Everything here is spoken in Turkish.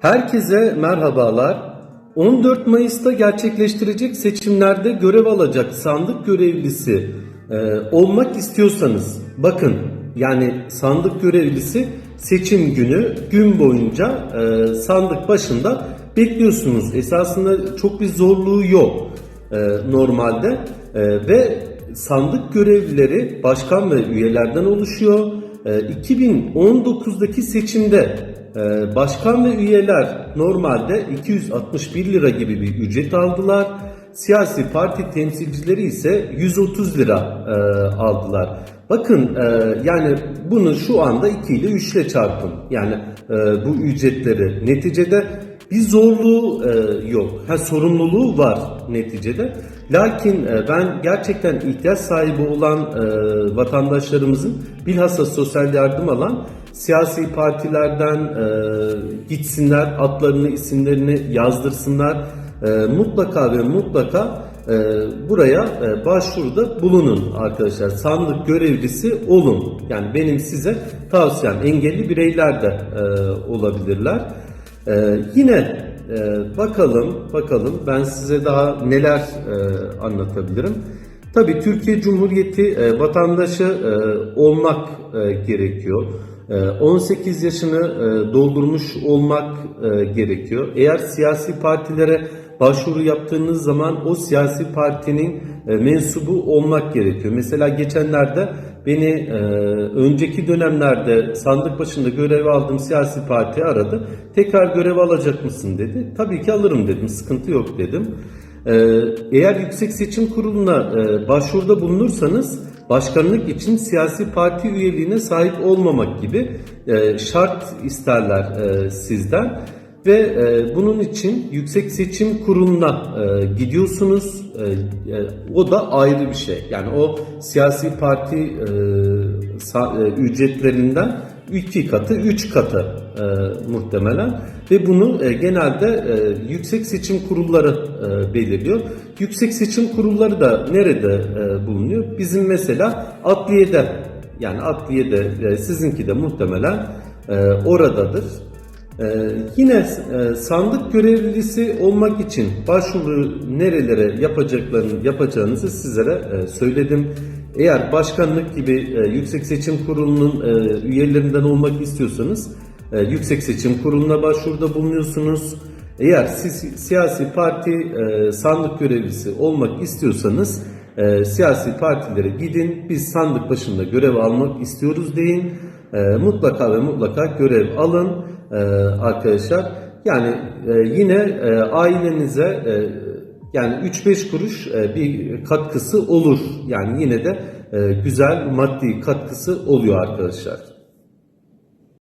Herkese merhabalar. 14 Mayıs'ta gerçekleştirecek seçimlerde görev alacak sandık görevlisi e, olmak istiyorsanız bakın yani sandık görevlisi seçim günü gün boyunca e, sandık başında bekliyorsunuz. Esasında çok bir zorluğu yok e, normalde E, ve sandık görevlileri başkan ve üyelerden oluşuyor. E, 2019'daki seçimde başkan ve üyeler normalde 261 lira gibi bir ücret aldılar. Siyasi parti temsilcileri ise 130 lira e, aldılar. Bakın e, yani bunu şu anda 2 ile 3 ile çarpın. Yani e, bu ücretleri neticede bir zorluğu e, yok. Ha sorumluluğu var neticede. Lakin e, ben gerçekten ihtiyaç sahibi olan e, vatandaşlarımızın bilhassa sosyal yardım alan siyasi partilerden e, gitsinler, adlarını, isimlerini yazdırsınlar. E, mutlaka ve mutlaka e, buraya e, başvuruda bulunun arkadaşlar. Sandık görevlisi olun. Yani benim size tavsiyem engelli bireyler de e, olabilirler. Ee, yine e, bakalım bakalım ben size daha neler e, anlatabilirim. Tabii Türkiye Cumhuriyeti e, vatandaşı e, olmak e, gerekiyor. E, 18 yaşını e, doldurmuş olmak e, gerekiyor. Eğer siyasi partilere başvuru yaptığınız zaman o siyasi partinin e, mensubu olmak gerekiyor. Mesela geçenlerde beni e, önceki dönemlerde sandık başında görev aldığım siyasi parti aradı. Tekrar görev alacak mısın dedi. Tabii ki alırım dedim. Sıkıntı yok dedim. E, eğer Yüksek Seçim Kurulu'na e, başvuruda bulunursanız başkanlık için siyasi parti üyeliğine sahip olmamak gibi e, şart isterler e, sizden. Ve e, bunun için Yüksek Seçim Kurulu'na e, gidiyorsunuz. E, e, o da ayrı bir şey. Yani o siyasi parti e, sa- e, ücretlerinden iki katı, üç katı e, muhtemelen. Ve bunu e, genelde e, Yüksek Seçim Kurulları e, belirliyor. Yüksek Seçim Kurulları da nerede e, bulunuyor? Bizim mesela adliyede, yani adliyede, e, sizinki de muhtemelen e, oradadır. Ee, yine e, sandık görevlisi olmak için başvuru nerelere yapacaklarını yapacağınızı sizlere e, söyledim. Eğer başkanlık gibi e, Yüksek Seçim Kurulu'nun e, üyelerinden olmak istiyorsanız e, Yüksek Seçim Kurulu'na başvuruda bulunuyorsunuz. Eğer siz siyasi parti e, sandık görevlisi olmak istiyorsanız e, siyasi partilere gidin. Biz sandık başında görev almak istiyoruz deyin. E, mutlaka ve mutlaka görev alın e, arkadaşlar. Yani e, yine e, ailenize yani 3-5 kuruş bir katkısı olur. Yani yine de güzel maddi katkısı oluyor arkadaşlar.